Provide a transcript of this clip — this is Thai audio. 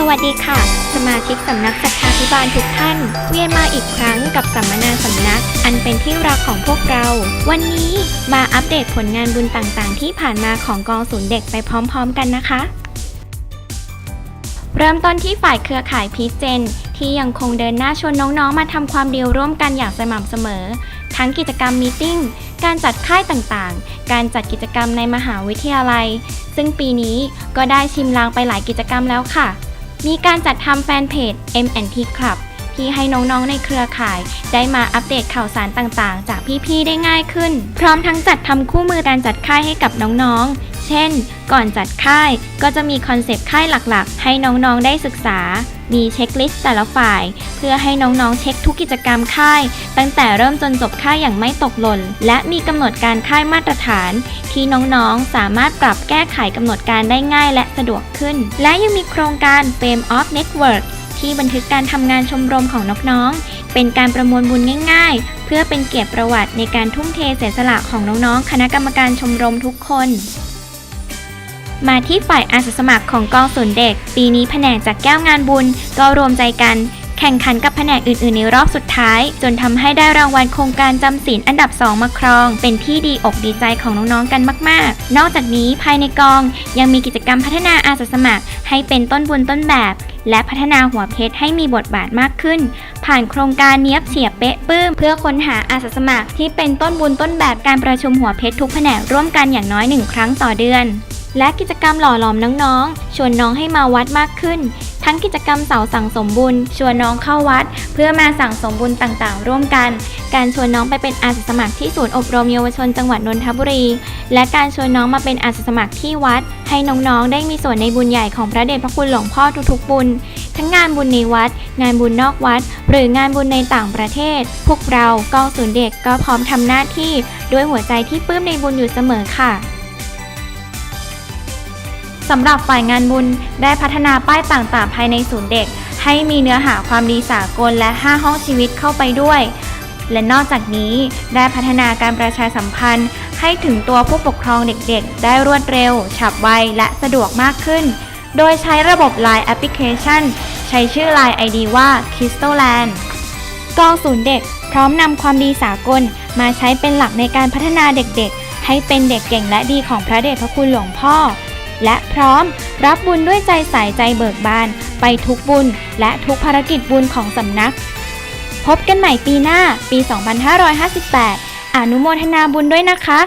สวัสดีค่ะ สมาชิกสำนักสัทธาพิบาลทุกท่าน เวียนมาอีกครั้งกับสัมมนาสำนัก อันเป็นที่รักของพวกเรา วันนี้มาอัปเดตผลงานบุญต่างๆ ที่ผ่านมาของกองศูนย์เด็กไปพร้อมๆ กันนะคะ เริ่มต้นที่ฝ่ายเครือข่ายพีเจน ที่ยังคงเดินหน้าชวนน้องๆ มาทำความดีร่วมกันอย่างสม่ำเสมอ ทั้งกิจกรรมมีติ้งการจัดค่ายต่างๆ การจัดกิจกรรมในมหาวิทยาลัย ซึ่งปีนี้ก็ได้ชิมลางไปหลายกิจกรรมแล้วค่ะ มีการจัดทำแฟนเพจ M&T Club ที่ให้น้องๆในเครือข่าย ได้มาอัปเดตข่าวสารต่างๆ จากพี่ๆได้ง่ายขึ้น พร้อมทั้งจัดทำคู่มือการจัดค่ายให้กับน้องๆ เช่น ก่อนจัดค่ายก็จะมีคอนเซปต์ค่ายหลักๆ ให้น้องๆได้ศึกษา มีเช็คลิสต์แต่ละฝ่าย เพื่อให้น้องๆเช็คทุกกิจกรรมค่าย ตั้งแต่เริ่มจนจบค่ายอย่างไม่ตกหล่น และมีกำหนดการค่ายมาตรฐาน ที่น้องๆ สามารถปรับแก้ไขกำหนดการได้ง่ายและสะดวกขึ้น และยังมีโครงการ Fame of Network ที่บันทึกการทำงานชมรมของน้องๆ เป็นการประมวลบุญง่าย ๆ เพื่อเป็นเกียรติประวัติในการทุ่มเทเสียสละของน้องๆ คณะกรรมการชมรมทุกคน มาที่ฝ่ายอาสาสมัครของกองศูนย์เด็ก ปีนี้แผนกจากแก้วงานบุญก็รวมใจกัน แข่งขันกับแผนกอื่นๆในรอบสุดท้าย จนทำให้ได้รางวัลโครงการจำศีลอันดับ 2 มาครอง เป็นที่ดีอกดีใจของน้องๆกันมาก ๆ นอกจากนี้ภายในกองยังมีกิจกรรมพัฒนาอาสาสมัคร ให้เป็นต้นบุญต้นแบบ และพัฒนาหัวเพชรให้มีบทบาทมากขึ้น ผ่านโครงการเนี้ยบเฉียบเป๊ะปื้ม เพื่อค้นหาอาสาสมัคร ที่เป็นต้นบุญต้นแบบการประชุมหัวเพชรทุกแผนกร่วมกันอย่างน้อยหนึ่งครั้งต่อเดือนและกิจกรรมหล่อหลอมน้องๆ ชวนน้องให้มาวัดมากขึ้น ทั้งกิจกรรมเสาสั่งสมบุญ ชวนน้องเข้าวัด เพื่อมาสั่งสมบุญต่างๆ ร่วมกัน การชวนน้องไปเป็นอาสาสมัครที่ศูนย์อบรมเยาวชนจังหวัดนนทบุรี และการชวนน้องมาเป็นอาสาสมัครที่วัด ให้น้องๆ ได้มีส่วนในบุญใหญ่ของพระเดชพระคุณหลวงพ่อทุกๆบุญ ทั้งงานบุญในวัด งานบุญนอกวัด หรืองานบุญในต่างประเทศ พวกเรากองศูนย์เด็กก็พร้อมทำหน้าที่ ด้วยหัวใจที่ปลื้มในบุญอยู่เสมอค่ะ สำหรับฝ่ายงานบุญได้พัฒนาป้ายต่างๆ ภายในศูนย์เด็ก ให้มีเนื้อหาความดีสากลและ 5 ห้องชีวิตเข้าไปด้วย และนอกจากนี้ได้พัฒนาการประชาสัมพันธ์ ให้ถึงตัวผู้ปกครองเด็กๆ ได้รวดเร็ว ฉับไว และสะดวกมากขึ้น โดยใช้ระบบ Line Application ใช้ชื่อ Line ID ว่า Crystal Land กองศูนย์เด็ก พร้อมนำความดีสากล มาใช้เป็นหลักในการพัฒนาเด็กๆ ให้เป็นเด็กเก่งและดีของพระเดชพระคุณหลวงพ่อ และพร้อมรับบุญด้วยใจใสใจเบิกบาน ไปทุกบุญและทุกภารกิจบุญของสำนัก พบกันใหม่ปีหน้าปี 2558 อนุโมทนาบุญด้วยนะคะ